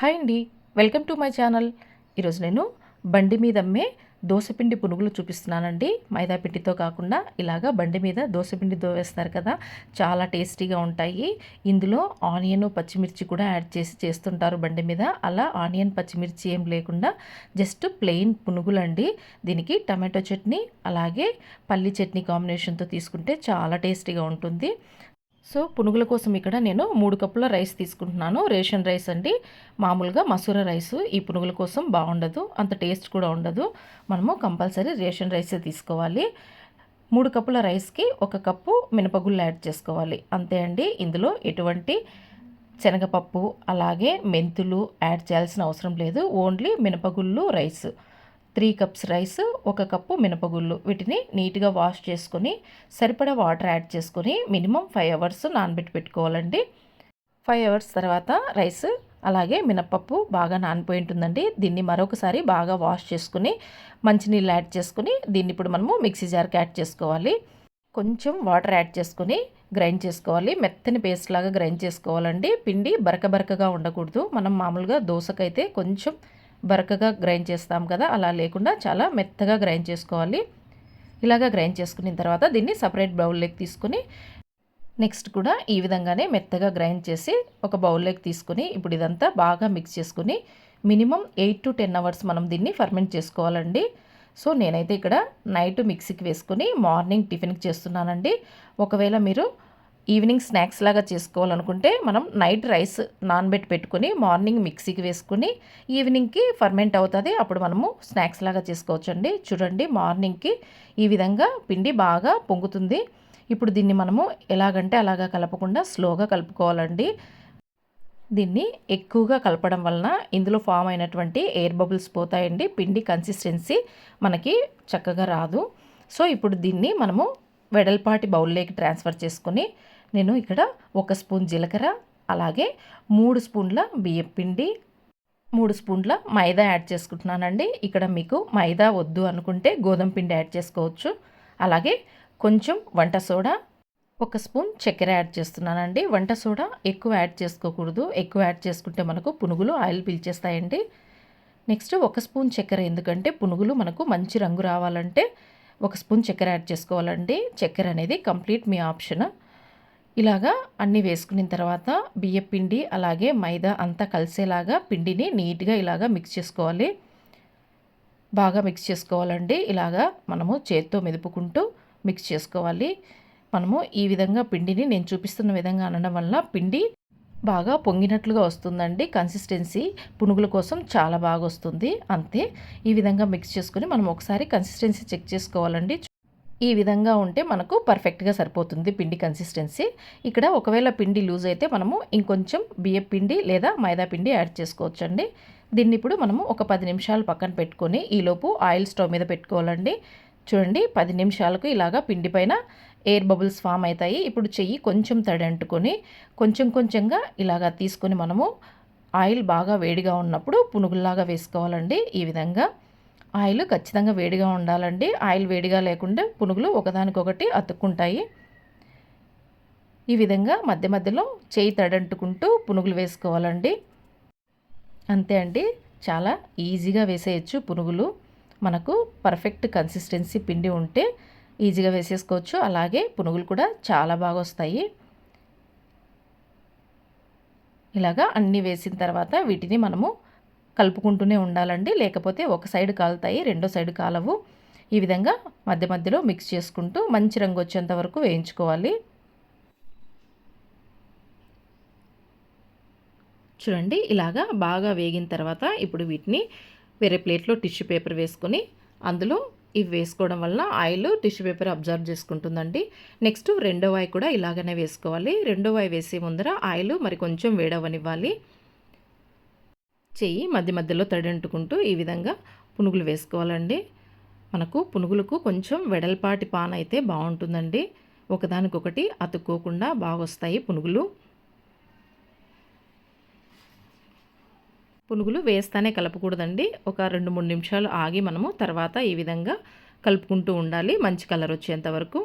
Hi అండి welcome to my channel. ఈరోజు నేను బండి మీద అమ్మే దోశపిండి పునుగులు చూపిస్తున్నానండి. మైదా పిండితో కాకుండా ఇలాగా బండి మీద దోశపిండి దోవేస్తారు కదా చాలా టేస్టీగా ఉంటాయి. ఇందులో ఆనియన్ పచ్చిమిర్చి కూడా యాడ్ చేసి చేస్తుంటారు బండి మీద. అలా ఆనియన్ పచ్చిమిర్చి ఏం లేకుండా జస్ట్ ప్లెయిన్ పునుగులు అండి దీనికి టమాటో చట్నీ అలాగే పల్లి చట్నీ కాంబినేషన్తో తీసుకుంటే చాలా టేస్టీగా ఉంటుంది. సో పునుగుల కోసం ఇక్కడ నేను మూడు కప్పుల రైస్ తీసుకుంటున్నాను. రేషన్ రైస్ అండి. మామూలుగా మసూర రైస్ ఈ పునుగుల కోసం బాగుండదు. అంత టేస్ట్ కూడా ఉండదు. మనము కంపల్సరీ రేషన్ రైసే తీసుకోవాలి. మూడు కప్పుల రైస్కి ఒక కప్పు మినపగుళ్ళు యాడ్ చేసుకోవాలి. అంతే అండి. ఇందులో ఎటువంటి శనగపప్పు అలాగే మెంతులు యాడ్ చేయాల్సిన అవసరం లేదు. ఓన్లీ మినపగుళ్ళు రైస్. త్రీ కప్స్ రైస్ ఒక కప్పు మినపగుళ్ళు. వీటిని నీట్గా వాష్ చేసుకొని సరిపడా వాటర్ యాడ్ చేసుకొని మినిమం ఫైవ్ అవర్స్ నానబెట్టి పెట్టుకోవాలండి. ఫైవ్ అవర్స్ తర్వాత రైస్ అలాగే మినపప్పు బాగా నానిపోయి ఉంటుందండి. దీన్ని మరొకసారి బాగా వాష్ చేసుకుని మంచినీళ్ళు యాడ్ చేసుకుని దీన్ని ఇప్పుడు మనము మిక్సీ జార్కి యాడ్ చేసుకోవాలి. కొంచెం వాటర్ యాడ్ చేసుకొని గ్రైండ్ చేసుకోవాలి. మెత్తని పేస్ట్ లాగా గ్రైండ్ చేసుకోవాలండి. పిండి బరక బరకగా ఉండకూడదు. మనం మామూలుగా దోశకైతే కొంచెం బరకగా గ్రైండ్ చేస్తాం కదా అలా లేకుండా చాలా మెత్తగా గ్రైండ్ చేసుకోవాలి. ఇలాగా గ్రైండ్ చేసుకున్న తర్వాత దీన్ని సపరేట్ బౌల్లోకి తీసుకుని నెక్స్ట్ కూడా ఈ విధంగానే మెత్తగా గ్రైండ్ చేసి ఒక బౌల్లోకి తీసుకుని ఇప్పుడు ఇదంతా బాగా మిక్స్ చేసుకుని minimum eight to ten hours మనం దీన్ని ఫర్మెంట్ చేసుకోవాలండి. సో నేనైతే ఇక్కడ నైట్ మిక్సీకి వేసుకుని మార్నింగ్ టిఫిన్కి చేస్తున్నానండి. ఒకవేళ మీరు ఈవినింగ్ స్నాక్స్ లాగా చేసుకోవాలనుకుంటే మనం నైట్ రైస్ నాన్బెట్ పెట్టుకుని మార్నింగ్ మిక్సీకి వేసుకుని ఈవినింగ్కి ఫర్మెంట్ అవుతుంది. అప్పుడు మనము స్నాక్స్ లాగా చేసుకోవచ్చండి. చూడండి మార్నింగ్కి ఈ విధంగా పిండి బాగా పొంగుతుంది. ఇప్పుడు దీన్ని మనము ఎలాగంటే అలాగా కలపకుండా స్లోగా కలుపుకోవాలండి. దీన్ని ఎక్కువగా కలపడం వలన ఇందులో ఫామ్ అయినటువంటి ఎయిర్ బబుల్స్ పోతాయండి. పిండి కన్సిస్టెన్సీ మనకి చక్కగా రాదు. సో ఇప్పుడు దీన్ని మనము వెడల్పాటి బౌల్లోకి ట్రాన్స్ఫర్ చేసుకొని నేను ఇక్కడ ఒక స్పూన్ జీలకర్ర అలాగే మూడు స్పూన్ల బియ్యం పిండి మూడు స్పూన్ల మైదా యాడ్ చేసుకుంటున్నానండి. ఇక్కడ మీకు మైదా వద్దు అనుకుంటే గోధుమ పిండి యాడ్ చేసుకోవచ్చు. అలాగే కొంచెం వంట సోడా ఒక స్పూన్ చక్కెర యాడ్ చేస్తున్నానండి. వంట సోడా ఎక్కువ యాడ్ చేసుకోకూడదు. ఎక్కువ యాడ్ చేసుకుంటే మనకు పునుగులు ఆయిల్ పీల్చేస్తాయండి. నెక్స్ట్ ఒక స్పూన్ చక్కెర ఎందుకంటే పునుగులు మనకు మంచి రంగు రావాలంటే ఒక స్పూన్ చక్కెర యాడ్ చేసుకోవాలండి. చక్కెర అనేది కంప్లీట్ మీ ఆప్షన్. ఇలాగా అన్నీ వేసుకున్న తర్వాత బియ్య పిండి అలాగే మైదా అంతా కలిసేలాగా పిండిని నీట్గా ఇలాగా మిక్స్ చేసుకోవాలి. బాగా మిక్స్ చేసుకోవాలండి. ఇలాగా మనము చేత్తో మెదుపుకుంటూ మిక్స్ చేసుకోవాలి. మనము ఈ విధంగా పిండిని నేను చూపిస్తున్న విధంగా అనడం వల్ల పిండి బాగా పొంగినట్లుగా వస్తుందండి. కన్సిస్టెన్సీ పునుగుల కోసం చాలా బాగా వస్తుంది. అంతే. ఈ విధంగా మిక్స్ చేసుకుని మనం ఒకసారి కన్సిస్టెన్సీ చెక్ చేసుకోవాలండి. ఈ విధంగా ఉంటే మనకు పర్ఫెక్ట్గా సరిపోతుంది పిండి కన్సిస్టెన్సీ. ఇక్కడ ఒకవేళ పిండి లూజ్ అయితే మనము ఇంకొంచెం బియ్య పిండి లేదా మైదా పిండి యాడ్ చేసుకోవచ్చండి. దీన్ని ఇప్పుడు మనము ఒక పది నిమిషాలు పక్కన పెట్టుకొని ఈలోపు ఆయిల్ స్టవ్ మీద పెట్టుకోవాలండి. చూడండి పది నిమిషాలకు ఇలాగా పిండి పైన ఎయిర్ బబుల్స్ ఫామ్ అవుతాయి. ఇప్పుడు చెయ్యి కొంచెం తడి అంటుకొని కొంచెం కొంచెంగా ఇలాగా తీసుకొని మనము ఆయిల్ బాగా వేడిగా ఉన్నప్పుడు పునుగుల్లాగా వేసుకోవాలండి ఈ విధంగా. ఆయిల్ ఖచ్చితంగా వేడిగా ఉండాలండి. ఆయిల్ వేడిగా లేకుండా పునుగులు ఒకదానికొకటి అతుక్కుంటాయి. ఈ విధంగా మధ్య మధ్యలో చేయి తడంటుకుంటూ పునుగులు వేసుకోవాలండి. అంతే అండి. చాలా ఈజీగా వేసేయచ్చు పునుగులు. మనకు పర్ఫెక్ట్ కన్సిస్టెన్సీ పిండి ఉంటే ఈజీగా వేసేసుకోవచ్చు. అలాగే పునుగులు కూడా చాలా బాగా వస్తాయి. ఇలాగా అన్నీ వేసిన తర్వాత వీటిని మనము కలుపుకుంటూనే ఉండాలండి. లేకపోతే ఒక సైడ్ కాలుతాయి రెండో సైడ్ కాలవు. ఈ విధంగా మధ్య మధ్యలో మిక్స్ చేసుకుంటూ మంచి రంగు వచ్చేంత వరకు వేయించుకోవాలి. చూడండి ఇలాగా బాగా వేగిన తర్వాత ఇప్పుడు వీటిని వేరే ప్లేట్లో టిష్యూ పేపర్ వేసుకొని అందులో ఇవి వేసుకోవడం వల్ల ఆయిల్ టిష్యూ పేపర్ అబ్జర్వ్ చేసుకుంటుందండి. నెక్స్ట్ రెండో వాయి కూడా ఇలాగనే వేసుకోవాలి. రెండో వాయి వేసే ముందర ఆయిల్ మరి కొంచెం వేడవనివ్వాలి. చెయ్యి మధ్య మధ్యలో తడంటుకుంటూ ఈ విధంగా పునుగులు వేసుకోవాలండి. మనకు పునుగులకు కొంచెం వెడల్పాటి పాన్ అయితే బాగుంటుందండి. ఒకదానికొకటి అతుక్కోకుండా బాగా వస్తాయి పునుగులు. పునుగులు వేస్తానే కలపకూడదండి. ఒక రెండు మూడు నిమిషాలు ఆగి మనము తర్వాత ఈ విధంగా కలుపుకుంటూ ఉండాలి. మంచి కలర్ వచ్చేంత వరకు.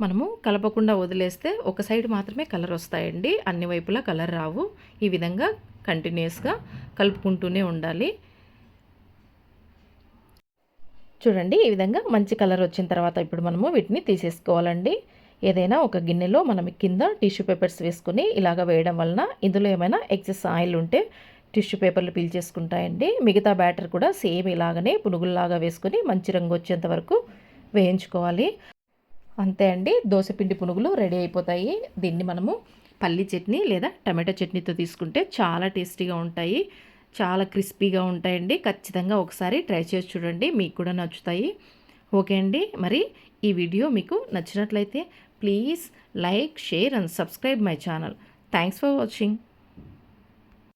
మనము కలపకుండా వదిలేస్తే ఒక సైడ్ మాత్రమే కలర్ వస్తాయండి. అన్ని వైపులా కలర్ రావు. ఈ విధంగా కంటిన్యూస్గా కలుపుకుంటూనే ఉండాలి. చూడండి ఈ విధంగా మంచి కలర్ వచ్చిన తర్వాత ఇప్పుడు మనము వీటిని తీసేసుకోవాలండి. ఏదైనా ఒక గిన్నెలో మనం కింద టిష్యూ పేపర్స్ వేసుకుని ఇలాగ వేయడం వలన ఇందులో ఏమైనా ఎక్సెస్ ఆయిల్ ఉంటే టిష్యూ పేపర్లు పీల్చేసుకుంటాయండి మిగతా బ్యాటర్ కూడా సేమ్ ఇలాగనే పునుగుల్లాగా వేసుకొని మంచి రంగు వచ్చేంత వరకు వేయించుకోవాలి. అంతే అండి. దోశపిండి పునుగులు రెడీ అయిపోతాయి. దీన్ని మనము పల్లి చట్నీ లేదా టమాటో చట్నీతో తీసుకుంటే చాలా టేస్టీగా ఉంటాయి. చాలా క్రిస్పీగా ఉంటాయండి. ఖచ్చితంగా ఒకసారి ట్రై చేసి చూడండి. మీకు కూడా నచ్చుతాయి. ఓకే అండి. మరి ఈ వీడియో మీకు నచ్చినట్లయితే please like share and subscribe my channel. Thanks for watching.